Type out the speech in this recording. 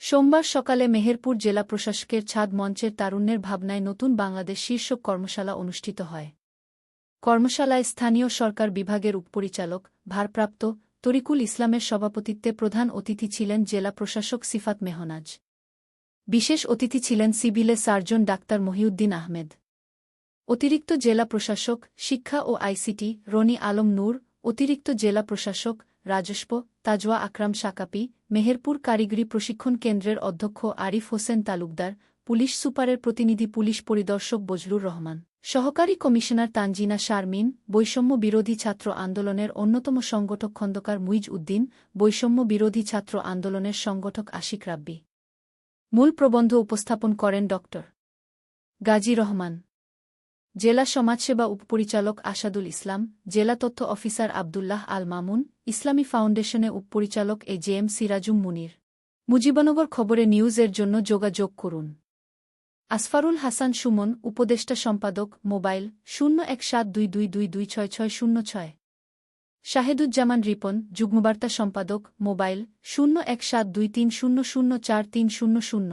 সোমবার সকালে মেহেরপুর জেলা প্রশাসকের ছাদ মঞ্চের তারুণ্যের ভাবনায় নতুন বাংলাদেশ শীর্ষক কর্মশালা অনুষ্ঠিত হয়। কর্মশালায় স্থানীয় সরকার বিভাগের উপপরিচালক, ভারপ্রাপ্ত তরিকুল ইসলামের সভাপতিত্বে প্রধান অতিথি ছিলেন জেলা প্রশাসক সিফাত মেহনাজ। বিশেষ অতিথি ছিলেন সিভিলে সার্জন ডাক্তার মহিউদ্দিন আহমেদ। অতিরিক্ত জেলা প্রশাসক, শিক্ষা ও আইসিটি, রনি আলম নূর অতিরিক্ত জেলা প্রশাসক রাজস্ব তাজওয়া আকরাম সাকাপি, মেহেরপুর কারিগরি প্রশিক্ষণ কেন্দ্রের অধ্যক্ষ আরিফ হোসেন তালুকদার, পুলিশ সুপারের প্রতিনিধি পুলিশ পরিদর্শক বজলুর রহমান, সহকারী কমিশনার তানজিনা শারমিন, বৈষম্য বিরোধী ছাত্র আন্দোলনের অন্যতম সংগঠক খন্দকার মুইজ উদ্দিন, বৈষম্য বিরোধী ছাত্র আন্দোলনের সংগঠক আশিক রাব্বি। মূল প্রবন্ধ উপস্থাপন করেন ড। গাজী রহমান। জেলা সমাজসেবা উপপরিচালক আসাদুল ইসলাম, জেলা তথ্য অফিসার আবদুল্লাহ আল মামুন ইসলামী ফাউন্ডেশনে উপপরিচালক A J M Sirajum Munir. Mujibnagar খবরে নিউজের জন্য যোগাযোগ করুন। আসফারুল হাসান সুমন, উপদেষ্টা সম্পাদক, মোবাইল শূন্য এক সাত দুই দুই দুই দুই ছয় ছয় শূন্য ছয়। শাহেদুজ্জামান রিপন, যুগ্মবার্তা সম্পাদক, মোবাইল শূন্য এক সাত দুই তিন শূন্য শূন্য চার তিন শূন্য শূন্য।